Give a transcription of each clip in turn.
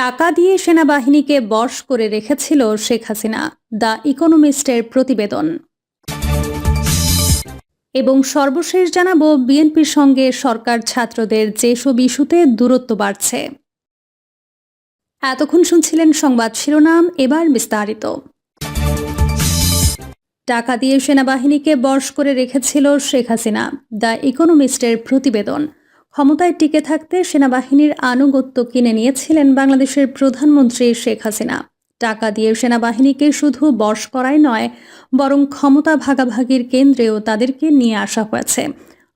টাকা দিয়ে সেনাবাহিনীকে বশ করে রেখেছিল শেখ হাসিনা, দ্য ইকোনমিস্টের প্রতিবেদন। এবং সর্বশেষ জানাব, বিএনপির সঙ্গে সরকার ছাত্রদের যেসব ইস্যুতে দূরত্ব বাড়ছে। এতক্ষণ শুনছিলেন সংবাদ শিরোনাম, এবার বিস্তারিত। টাকা দিয়ে সেনাবাহিনীকে বশ করে রেখেছিল শেখ হাসিনা, দ্য ইকোনমিস্টের প্রতিবেদন। ক্ষমতায় টিকে থাকতে সেনাবাহিনীর আনুগত্য কিনে নিয়েছিলেন বাংলাদেশের প্রধানমন্ত্রী শেখ হাসিনা। টাকা দিয়ে সেনাবাহিনীকে শুধু বশ করাই নয়, বরং ক্ষমতা ভাগাভাগির কেন্দ্রেও তাদেরকে নিয়ে আসা হয়েছে।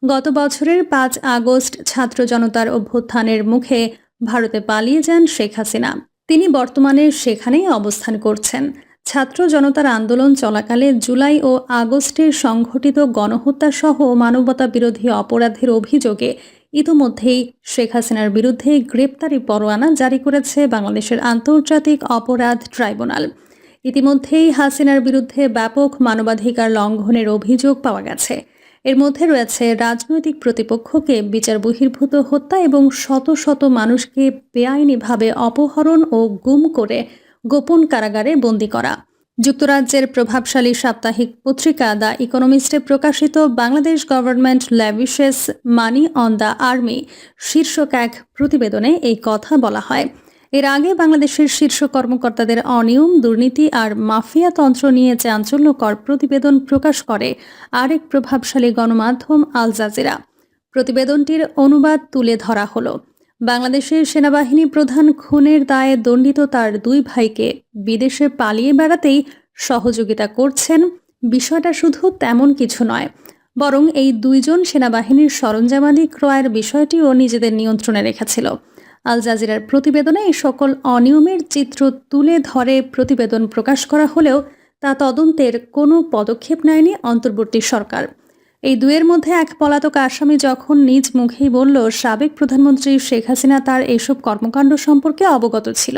গত বছরের পাঁচ আগস্ট ছাত্র জনতার অভ্যুত্থানের মুখে ভারতে পালিয়ে যান শেখ হাসিনা। তিনি বর্তমানে সেখানেই অবস্থান করছেন। ছাত্র জনতার আন্দোলন চলাকালে জুলাই ও আগস্টে সংঘটিত গণহত্যা সহ মানবতা বিরোধী অপরাধের অভিযোগে ইতোমধ্যেই শেখ হাসিনার বিরুদ্ধে গ্রেপ্তারি পরোয়ানা জারি করেছে বাংলাদেশের আন্তর্জাতিক অপরাধ ট্রাইব্যুনাল। ইতিমধ্যেই হাসিনার বিরুদ্ধে ব্যাপক মানবাধিকার লঙ্ঘনের অভিযোগ পাওয়া গেছে। এর মধ্যে রয়েছে রাজনৈতিক প্রতিপক্ষকে বিচার বহির্ভূত হত্যা এবং শত শত মানুষকে বেআইনিভাবে অপহরণ ও গুম করে গোপন কারাগারে বন্দী করা। যুক্তরাজ্যের প্রভাবশালী সাপ্তাহিক পত্রিকা দ্য ইকোনমিস্টে প্রকাশিত Bangladesh government lavishes money on the army শীর্ষক এক প্রতিবেদনে এই কথা বলা হয়। এর আগে বাংলাদেশের শীর্ষ কর্মকর্তাদের অনিয়ম, দুর্নীতি আর মাফিয়া তন্ত্র নিয়ে চাঞ্চল্যকর প্রতিবেদন প্রকাশ করে আরেক প্রভাবশালী গণমাধ্যম আল জাজিরা। প্রতিবেদনটির অনুবাদ তুলে ধরা হলো। বাংলাদেশের সেনাবাহিনী প্রধান খুনের দায়ে দণ্ডিত তার দুই ভাইকে বিদেশে পালিয়ে বেড়াতেই সহযোগিতা করছেন। বিষয়টা শুধু তেমন কিছু নয়, বরং এই দুইজন সেনাবাহিনীর সরঞ্জামাদি ক্রয়ের বিষয়টিও নিজেদের নিয়ন্ত্রণে রেখেছিল। আল জাজিরার প্রতিবেদনে এই সকল অনিয়মের চিত্র তুলে ধরে প্রতিবেদন প্রকাশ করা হলেও তা তদন্তের কোনো পদক্ষেপ নেয়নি অন্তর্বর্তী সরকার। এই দুয়ের মধ্যে এক পলাতক আসামি যখন নিজ মুখেই বলল, সাবেক প্রধানমন্ত্রী শেখ হাসিনা তার এসব কর্মকাণ্ড সম্পর্কে অবগত ছিল।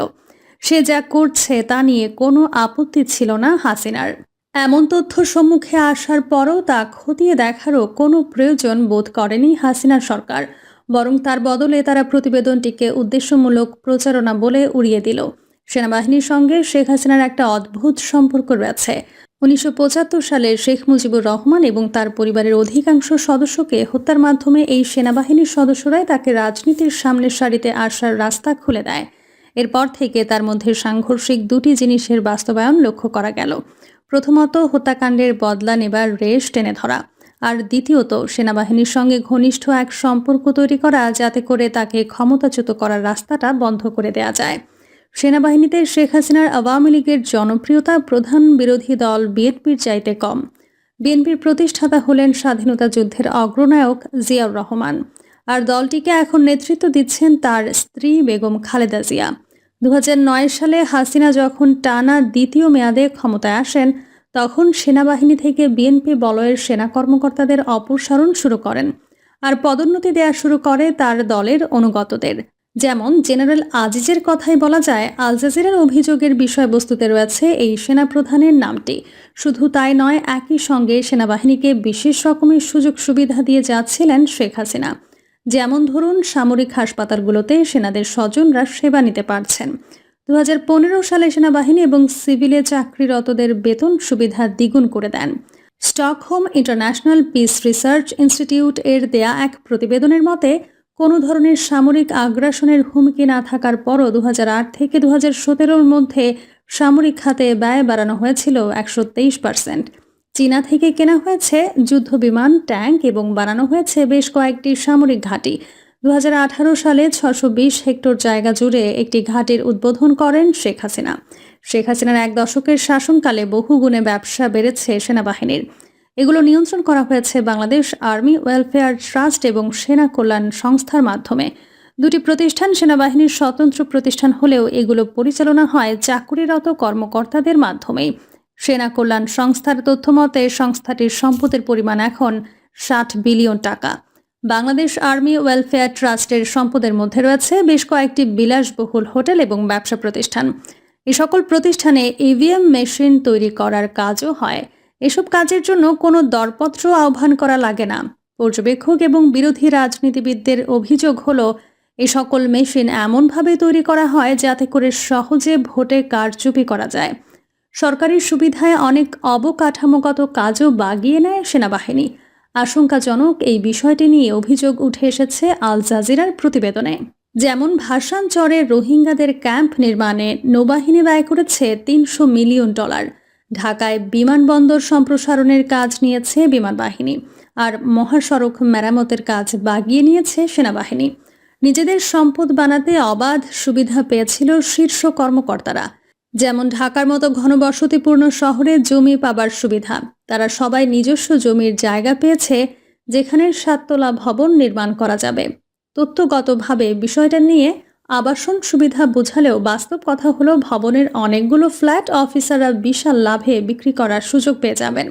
সে যা করছে তা নিয়ে কোনো আপত্তি ছিল না হাসিনার। এমন তথ্য সম্মুখে আসার পরও তা খতিয়ে দেখারও কোনো প্রয়োজন বোধ করেনি হাসিনা সরকার। বরং তার বদলে তারা প্রতিবেদনটিকে উদ্দেশ্যমূলক প্রচারণা বলে উড়িয়ে দিল। সেনাবাহিনীর সঙ্গে শেখ হাসিনার একটা অদ্ভুত সম্পর্ক রয়েছে। উনিশশো পঁচাত্তর সালে শেখ মুজিবুর রহমান এবং তার পরিবারের অধিকাংশ সদস্যকে হত্যার মাধ্যমে এই সেনাবাহিনীর সদস্যরাই তাকে রাজনীতির সামনের সারিতে আসার রাস্তা খুলে দেয়। এরপর থেকে তার মধ্যে সাংঘর্ষিক দুটি জিনিসের বাস্তবায়ন লক্ষ্য করা গেল। প্রথমত, হত্যাকাণ্ডের বদলা নেবার রেশ টেনে ধরা। আর দ্বিতীয়ত, সেনাবাহিনীর সঙ্গে ঘনিষ্ঠ এক সম্পর্ক তৈরি করা যাতে করে তাকে ক্ষমতাচ্যুত করার রাস্তাটা বন্ধ করে দেয়া যায়। সেনাবাহিনীতে শেখ হাসিনার আওয়ামী লীগের জনপ্রিয়তা প্রধান বিরোধী দল বিএনপির চাইতে কম। বিএনপির প্রতিষ্ঠাতা হলেন স্বাধীনতা যুদ্ধের অগ্রনায়ক জিয়াউর রহমান। আর দলটিকে এখন নেতৃত্ব দিচ্ছেন তার স্ত্রী বেগম খালেদা জিয়া। দু হাজার নয় সালে হাসিনা যখন টানা দ্বিতীয় মেয়াদে ক্ষমতায় আসেন, তখন সেনাবাহিনী থেকে বিএনপি বলয়ের সেনা কর্মকর্তাদের অপসারণ শুরু করেন। আর পদোন্নতি দেওয়া শুরু করে তার দলের অনুগতদের। যেমন, জেনারেল আজিজের কথাই বলা যায়, আল জাজিরার অভিযোগের বিষয়বস্তুতে রয়েছে এই সেনাপ্রধানের নামটি। শুধু তাই নয়, একই সঙ্গে সেনাবাহিনীকে বিশেষ রকমের সুযোগ সুবিধা দিয়ে যাচ্ছিলেন শেখ হাসিনা। যেমন ধরুন, সামরিক হাসপাতালগুলোতে সেনাদের স্বজনরা সেবা নিতে পারছেন। দু হাজার পনেরো সালে সেনাবাহিনী এবং সিভিলে চাকরিরতদের বেতন সুবিধা দ্বিগুণ করে দেন। Stockholm International Peace Research Institute এর দেয়া এক প্রতিবেদনের মতে কোনো ধরনের সামরিক আগ্রাসনের হুমকি না থাকার পরও দু হাজার আট থেকে দু হাজার মধ্যে সামরিক খাতে ব্যয় বাড়ানো হয়েছিল একশো তেইশ পার্সেন্ট। চীনা থেকে কেনা হয়েছে যুদ্ধ বিমান, ট্যাঙ্ক এবং বানানো হয়েছে বেশ কয়েকটি সামরিক ঘাঁটি। দু হাজার আঠারো সালে ছশো হেক্টর জায়গা জুড়ে একটি ঘাটির উদ্বোধন করেন শেখ হাসিনা। শেখ হাসিনার এক দশকের শাসনকালে বহু গুণে ব্যবসা বেড়েছে সেনাবাহিনীর। এগুলো নিয়ন্ত্রণ করা হয়েছে বাংলাদেশ আর্মি ওয়েলফেয়ার ট্রাস্ট এবং সেনা কল্যাণ সংস্থার মাধ্যমে। দুটি প্রতিষ্ঠান সেনাবাহিনীর স্বতন্ত্র প্রতিষ্ঠান হলেও এগুলো পরিচালনা হয় চাকুরিরত কর্মকর্তাদের মাধ্যমেই। সেনা কল্যাণ সংস্থার তথ্য মতে, সংস্থাটির সম্পদের পরিমাণ এখন ষাট বিলিয়ন টাকা। বাংলাদেশ আর্মি ওয়েলফেয়ার ট্রাস্টের সম্পদের মধ্যে রয়েছে বেশ কয়েকটি বিলাসবহুল হোটেল এবং ব্যবসা প্রতিষ্ঠান। এ সকল প্রতিষ্ঠানে ইভিএম মেশিন তৈরি করার কাজও হয়। এসব কাজের জন্য কোনো দরপত্র আহ্বান করা লাগে না। পর্যবেক্ষক এবং বিরোধী রাজনীতিবিদদের অভিযোগ হলো এই সকল মেশিন এমনভাবে তৈরি করা হয় যাতে করে সহজে ভোটে কারচুপি করা যায়। সরকারি সুবিধায় অনেক অবকাঠামোগত কাজও বাগিয়ে নেয় সেনাবাহিনী। আশঙ্কাজনক এই বিষয়টি নিয়ে অভিযোগ উঠে এসেছে আল জাজিরার প্রতিবেদনে। যেমন ভাসান চরে রোহিঙ্গাদের ক্যাম্প নির্মাণে নৌবাহিনী ব্যয় করেছে তিনশো মিলিয়ন ডলার। ঢাকায় বিমানবন্দর সম্প্রসারণের কাজ নিয়েছে বিমান বাহিনী আর মহাসড়ক মেরামতের কাজ বাগিয়ে নিয়েছে সেনাবাহিনী। নিজেদের সম্পদ বানাতে অবাধ সুবিধা পেয়েছিল শীর্ষ কর্মকর্তারা। যেমন ঢাকার মতো ঘনবসতিপূর্ণ শহরে জমি পাবার সুবিধা, তারা সবাই নিজস্ব জমির জায়গা পেয়েছে যেখানে সাততলা ভবন নির্মাণ করা যাবে। তথ্যগতভাবে বিষয়টা নিয়ে আবাসন সুবিধা বোঝালেও বাস্তব কথা হলো ভবনের অনেকগুলো ফ্ল্যাট অফিসাররা বিশাল লাভে বিক্রি করার সুযোগ পেয়ে যাবেন।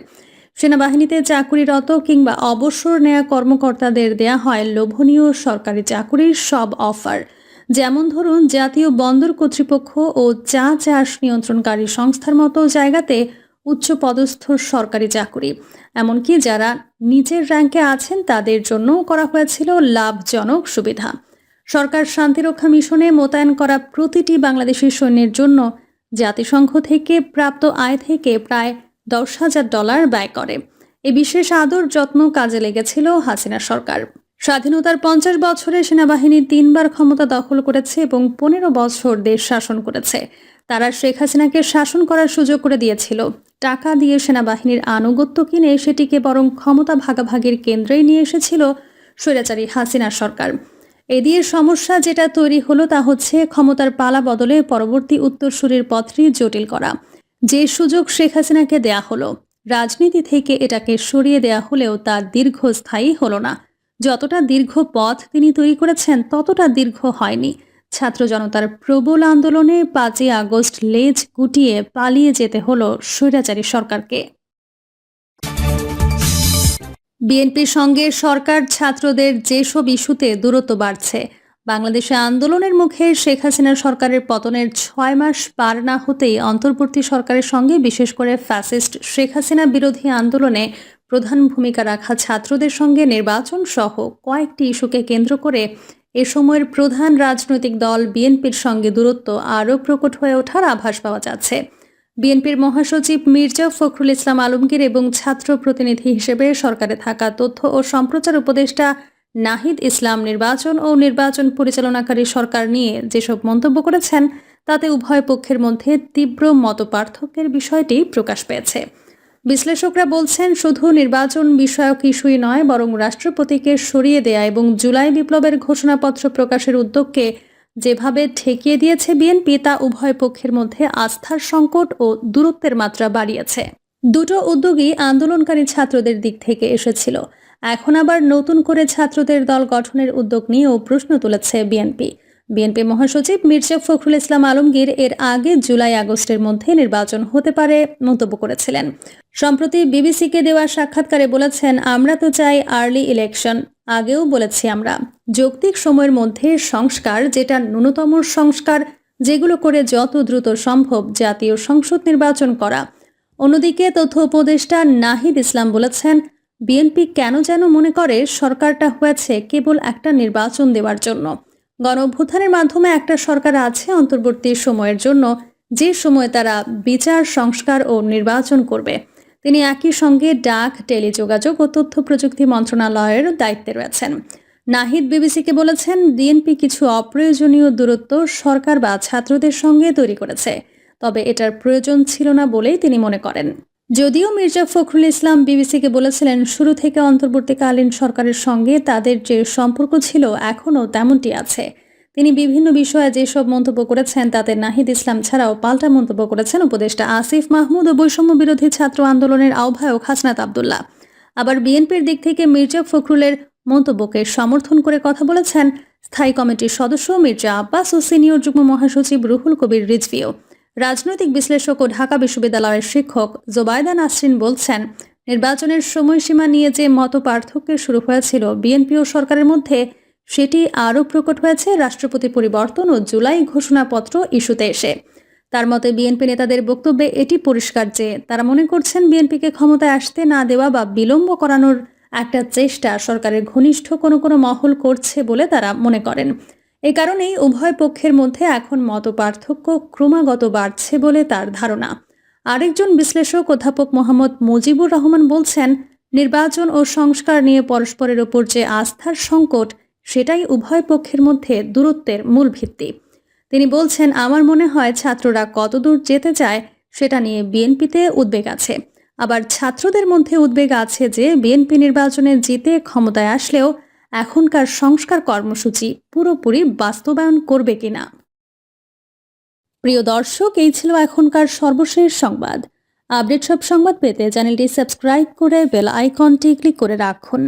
সেনাবাহিনীতে চাকুরিরত কিংবা অবসর নেয়া কর্মকর্তাদের দেয়া হয় লোভনীয় সরকারি চাকুরির সব অফার। যেমন ধরুন, জাতীয় বন্দর কর্তৃপক্ষ ও চা চাষ নিয়ন্ত্রণকারী সংস্থার মতো জায়গাতে উচ্চ পদস্থ সরকারি চাকুরি। এমনকি যারা নিচের র্যাঙ্কে আছেন, তাদের জন্যও করা হয়েছিল লাভজনক সুবিধা। সরকার শান্তিরক্ষা মিশনে মোতায়েন করা প্রতিটি বাংলাদেশি সৈন্যের জন্য জাতিসংঘ থেকে প্রাপ্ত আয় থেকে প্রায় দশ হাজার ডলার ব্যয় করে। এ বিশেষ আদর যত্ন কাজে লেগেছিল হাসিনা সরকার। স্বাধীনতার পঞ্চাশ বছরে সেনাবাহিনী তিনবার ক্ষমতা দখল করেছে এবং পনেরো বছর দেশ শাসন করেছে। তারা শেখ হাসিনাকে শাসন করার সুযোগ করে দিয়েছিল। টাকা দিয়ে সেনাবাহিনীর আনুগত্য কিনে সেটিকে বরং ক্ষমতা ভাগাভাগির কেন্দ্রেই নিয়ে এসেছিল স্বৈরাচারী হাসিনা সরকার। এ সমস্যা যেটা তৈরি হলো তা হচ্ছে ক্ষমতার পালা বদলে পরবর্তী উত্তরসূরির পথটি জটিল করা। যে সুযোগ শেখ হাসিনাকে দেয়া হলো, রাজনীতি থেকে এটাকে সরিয়ে দেয়া হলেও তা দীর্ঘস্থায়ী হলো না। যতটা দীর্ঘ পথ তিনি তৈরি করেছেন, ততটা দীর্ঘ হয়নি। ছাত্র জনতার প্রবল আন্দোলনে পাঁচই আগস্ট লেজ গুটিয়ে পালিয়ে যেতে হলো স্বৈরাচারী সরকারকে। বিএনপির সঙ্গে সরকার ছাত্রদের যেসব ইস্যুতে দূরত্ব বাড়ছে, বাংলাদেশে আন্দোলনের মুখে শেখ হাসিনা সরকারের পতনের ছয় মাস পার না হতেই অন্তর্বর্তী সরকারের সঙ্গে, বিশেষ করে ফ্যাসিস্ট শেখ হাসিনা বিরোধী আন্দোলনে প্রধান ভূমিকা রাখা ছাত্রদের সঙ্গে নির্বাচন সহ কয়েকটি ইস্যুকে কেন্দ্র করে এ সময়ের প্রধান রাজনৈতিক দল বিএনপির সঙ্গে দূরত্ব আরও প্রকট হয়ে ওঠার আভাস পাওয়া যাচ্ছে। বিএনপির মহাসচিব মির্জা ফখরুল ইসলাম আলমগীর এবং ছাত্র প্রতিনিধি হিসেবে সরকারে থাকা তথ্য ও সম্প্রচার উপদেষ্টা নাহিদ ইসলাম নির্বাচন ও নির্বাচন পরিচালনাকারী সরকার নিয়ে যেসব মন্তব্য করেছেন, তাতে উভয় পক্ষের মধ্যে তীব্র মতপার্থক্যের বিষয়টি প্রকাশ পেয়েছে। বিশ্লেষকরা বলছেন, শুধু নির্বাচন বিষয়ক ইস্যুই নয়, বরং রাষ্ট্রপতিকে সরিয়ে দেয়া এবং জুলাই বিপ্লবের ঘোষণাপত্র প্রকাশের উদ্যোগকে যেভাবে ঠেকিয়ে দিয়েছে বিএনপি, তা উভয় পক্ষের মধ্যে আস্থার সংকট ও দূরত্বের মাত্রা বাড়িয়েছে। দুটো উদ্যোগই আন্দোলনকারী ছাত্রদের দিক থেকে এসেছিল। এখন আবার নতুন করে ছাত্রদের দল গঠনের উদ্যোগ নিয়েও প্রশ্ন তুলেছে বিএনপি। বিএনপি মহাসচিব মির্জা ফখরুল ইসলাম আলমগীর এর আগে জুলাই আগস্টের মধ্যে নির্বাচন হতে পারে মন্তব্য করেছিলেন। সম্প্রতি বিবিসিকে দেওয়া সাক্ষাৎকারে বলেছেন, আমরা তো চাই আর্লি ইলেকশন। আগেও বলেছি আমরা, যৌক্তিক সময়ের মধ্যে সংস্কার, যেটা ন্যূনতম সংস্কার, যেগুলো করে যত দ্রুত সম্ভব জাতীয় সংসদ নির্বাচন করা। অন্যদিকে তথ্য উপদেষ্টা নাহিদ ইসলাম বলেছেন, বিএনপি কেন যেন মনে করে সরকারটা হয়েছে কেবল একটা নির্বাচন দেওয়ার জন্য। গণ অভ্যুত্থানের মাধ্যমে একটা সরকার আছে অন্তর্বর্তী সময়ের জন্য, যে সময় তারা বিচার, সংস্কার ও নির্বাচন করবে। তিনি একই সঙ্গে ডাক, টেলিযোগাযোগ ও তথ্য প্রযুক্তি মন্ত্রণালয়ের দায়িত্বে রয়েছেন। নাহিদ বিবিসিকে বলেছেন, বিএনপি কিছু অপ্রয়োজনীয় দূরত্ব সরকার বা ছাত্রদের সঙ্গে তৈরি করেছে, তবে এটার প্রয়োজন ছিল না বলেই তিনি মনে করেন। যদিও মির্জা ফখরুল ইসলাম বিবিসিকে বলেছিলেন, শুরু থেকে অন্তর্বর্তীকালীন সরকারের সঙ্গে তাদের যে সম্পর্ক ছিল, এখনও তেমনটি আছে। তিনি বিভিন্ন বিষয়ে যেসব মন্তব্য করেছেন, তাতে নাহিদ ইসলাম ছাড়াও পাল্টা মন্তব্য করেছেন উপদেষ্টা আসিফ মাহমুদ ও বৈষম্য বিরোধী ছাত্র আন্দোলনের আহ্বায়ক হাসনাত আবদুল্লাহ। আবার বিএনপির দিক থেকে মির্জা ফখরুলের মন্তব্যকে সমর্থন করে কথা বলেছেন স্থায়ী কমিটির সদস্য মির্জা আব্বাস ও সিনিয়র যুগ্ম মহাসচিব রুহুল কবির রিজভিও। রাজনৈতিক বিশ্লেষক ও ঢাকা বিশ্ববিদ্যালয়ের শিক্ষক জোবায়দা নাসরিন বলছেন, নির্বাচনের সময়সীমা নিয়ে যে মত পার্থক্য শুরু হয়েছিল বিএনপি ও সরকারের মধ্যে, সেটি আরও প্রকট হয়েছে রাষ্ট্রপতি পরিবর্তন ও জুলাই ঘোষণাপত্র ইস্যুতে এসে। তার মতে, বিএনপি নেতাদের বক্তব্যে এটি পরিষ্কার যে তারা মনে করছেন বিএনপিকে ক্ষমতায় আসতে না দেওয়া বা বিলম্ব করানোর একটা চেষ্টা সরকারের ঘনিষ্ঠ কোনো কোনো মহল করছে বলে তারা মনে করেন। এই কারণেই উভয় পক্ষের মধ্যে এখন মতপার্থক্য ক্রমাগত বাড়ছে বলে তার ধারণা। আরেকজন বিশ্লেষক অধ্যাপক মোহাম্মদ মুজিবুর রহমান বলছেন, নির্বাচন ও সংস্কার নিয়ে পরস্পরের ওপর যে আস্থার সংকট, সেটাই উভয় পক্ষের মধ্যে দূরত্বের মূল ভিত্তি। তিনি বলছেন, আমার মনে হয় ছাত্ররা কতদূর যেতে চায়, সেটা নিয়ে বিএনপিতে উদ্বেগ আছে। আবার ছাত্রদের মধ্যে উদ্বেগ আছে যে বিএনপি নির্বাচনে জিতে ক্ষমতায় আসলেও এখনকার সংস্কার কর্মসূচি পুরোপুরি বাস্তবায়ন করবে কিনা? প্রিয় দর্শক, এই ছিল এখনকার সর্বশেষ সংবাদ। আপডেট সব সংবাদ পেতে চ্যানেলটি সাবস্ক্রাইব করে বেল আইকনটি ক্লিক করে রাখুন।